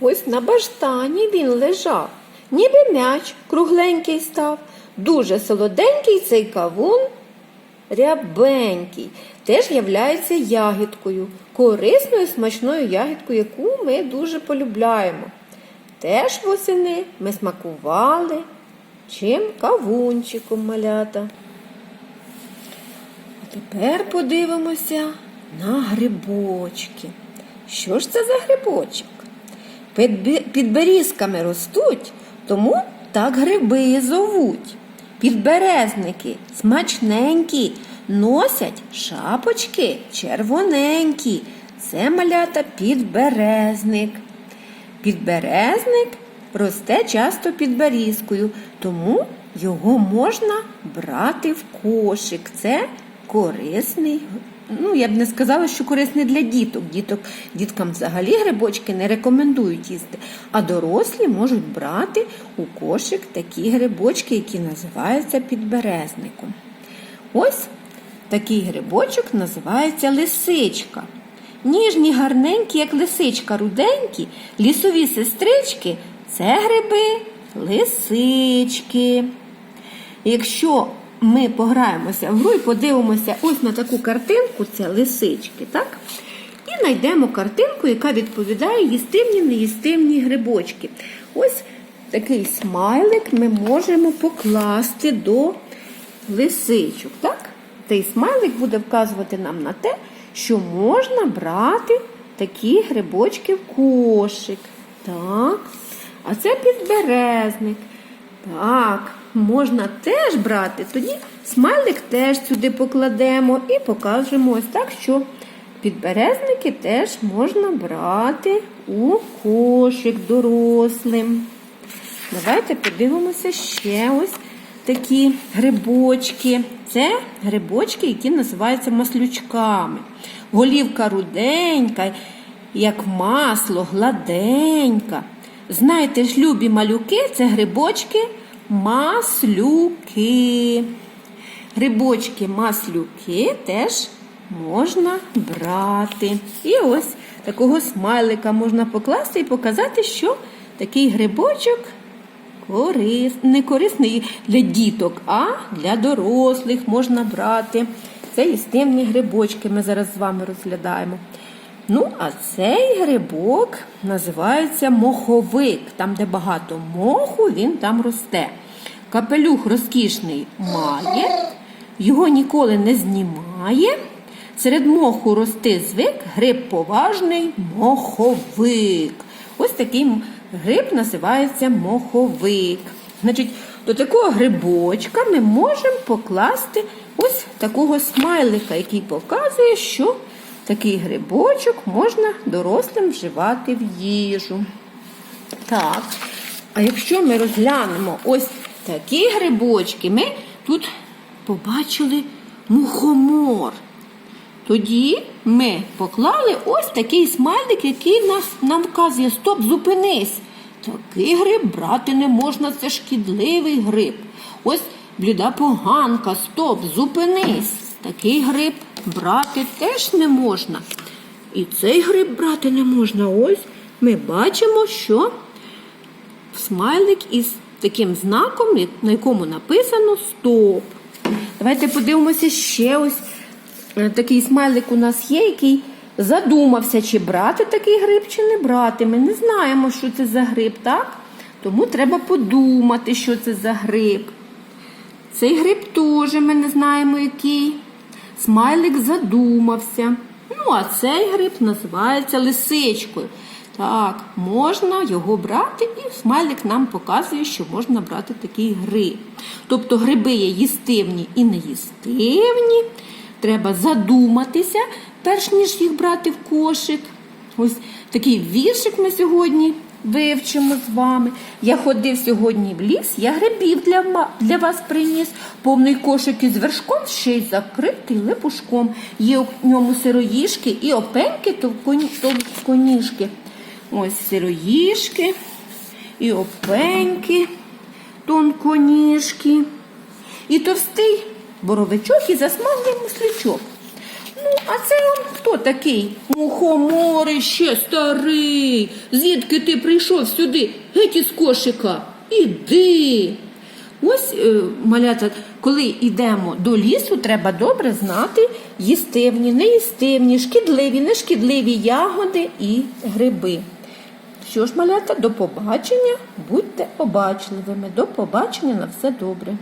Ось на баштані він лежав, ніби м'яч кругленький став. Дуже солоденький цей кавун, рябенький, теж являється ягідкою, корисною смачною ягідкою, яку ми дуже полюбляємо. Теж восени ми смакували чим кавунчиком малята. А тепер подивимося на грибочки. Що ж це за грибочок? Під, берізками ростуть, тому так гриби зовуть. Підберезники смачненькі, носять шапочки червоненькі. Це малята підберезник. Підберезник росте часто під берізкою, тому його можна брати в кошик. Це корисний. Ну, я б не сказала, що корисний для діток. Діток діткам взагалі грибочки не рекомендують їсти. А дорослі можуть брати у кошик такі грибочки, які називаються підберезником. Ось такий грибочок називається лисичка. Ніжні, гарненькі, як лисичка, руденькі, лісові сестрички це гриби лисички. Якщо ми пограємося в гру і подивимося ось на таку картинку, це лисички, так? І знайдемо картинку, яка відповідає їстивні, неїстивні грибочки. Ось такий смайлик ми можемо покласти до лисичок. так? Цей смайлик буде вказувати нам на те, що можна брати такі грибочки в кошик. Так. А це підберезник. Так, можна теж брати. Тоді смайлик теж сюди покладемо і покажемо ось так, що підберезники теж можна брати у кошик дорослим. Давайте подивимося ще ось такі грибочки. Це грибочки, які називаються маслючками. Голівка руденька, як масло, гладенька. Знаєте ж, любі малюки це грибочки маслюки. Грибочки маслюки теж можна брати. І ось такого смайлика можна покласти і показати, що такий грибочок корис... не корисний для діток, а для дорослих можна брати. Це їстивні грибочки ми зараз з вами розглядаємо. Ну, а цей грибок називається моховик. Там, де багато моху, він там росте. Капелюх розкішний має, його ніколи не знімає. Серед моху рости звик гриб поважний моховик. Ось такий гриб називається моховик. Значить, до такого грибочка ми можемо покласти ось такого смайлика, який показує, що такий грибочок можна дорослим вживати в їжу. Так, а якщо ми розглянемо ось такі грибочки, ми тут побачили мухомор. Тоді ми поклали ось такий смайлик, який нас, нам вказує Стоп, зупинись. Такий гриб брати не можна, це шкідливий гриб. Ось бліда поганка, стоп, зупинись. Такий гриб брати теж не можна. І цей гриб брати не можна. Ось ми бачимо, що смайлик із таким знаком, на якому написано Стоп. Давайте подивимося ще ось е, такий смайлик у нас є, який задумався, чи брати такий гриб, чи не брати. Ми не знаємо, що це за гриб, так? Тому треба подумати, що це за гриб. Цей гриб теж ми не знаємо, який. Смайлик задумався. Ну, а цей гриб називається лисичкою. Так, можна його брати, і смайлик нам показує, що можна брати такий гриб. Тобто гриби є їстивні і неїстивні. Треба задуматися, перш ніж їх брати в кошик. Ось такий віршик ми сьогодні вивчимо з вами. Я ходив сьогодні в ліс, я грибів для, для вас приніс. Повний кошик із вершком, ще й закритий липушком. Є у ньому сироїшки і опеньки товконі- товконіжки. Ось сироїшки і опеньки, тонконіжки. І товстий боровичок і засмаглий мислячок. А це он хто такий? Мухомори ще старий. Звідки ти прийшов сюди? Геть із кошика. Іди. Ось, е, малята, коли йдемо до лісу, треба добре знати їстивні, неїстивні, шкідливі, нешкідливі ягоди і гриби. Що ж, малята, до побачення, будьте обачливими. До побачення на все добре.